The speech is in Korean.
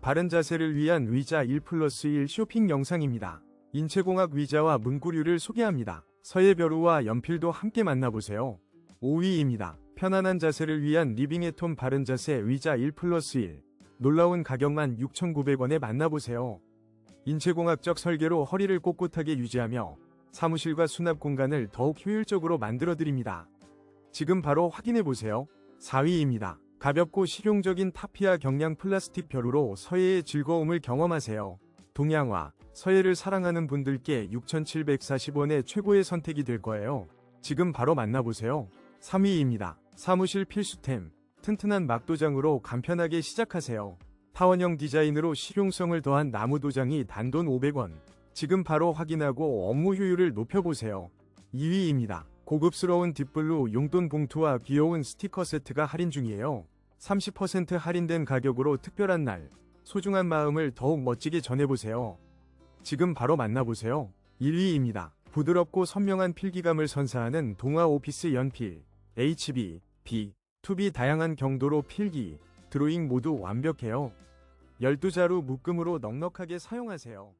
바른 자세를 위한 의자 1 플러스 1 쇼핑 영상입니다. 인체공학 의자와 문구류를 소개합니다. 서예벼루와 연필도 함께 만나보세요. 5위입니다. 편안한 자세를 위한 리빙에톰 바른 자세 의자 1 플러스 1 놀라운 가격만 6,900원에 만나보세요. 인체공학적 설계로 허리를 꼿꼿하게 유지하며 사무실과 수납 공간을 더욱 효율적으로 만들어드립니다. 지금 바로 확인해보세요. 4위입니다. 가볍고 실용적인 타피아 경량 플라스틱 벼루로 서예의 즐거움을 경험하세요. 동양화, 서예를 사랑하는 분들께 6,740원의 최고의 선택이 될 거예요. 지금 바로 만나보세요. 3위입니다. 사무실 필수템, 튼튼한 막도장으로 간편하게 시작하세요. 타원형 디자인으로 실용성을 더한 나무 도장이 단돈 500원. 지금 바로 확인하고 업무 효율을 높여보세요. 2위입니다. 고급스러운 딥블루 용돈 봉투와 귀여운 스티커 세트가 할인 중이에요. 30% 할인된 가격으로 특별한 날, 소중한 마음을 더욱 멋지게 전해보세요. 지금 바로 만나보세요. 1위입니다. 부드럽고 선명한 필기감을 선사하는 동화 오피스 연필, HB, B, 2B 다양한 경도로 필기, 드로잉 모두 완벽해요. 12자루 묶음으로 넉넉하게 사용하세요.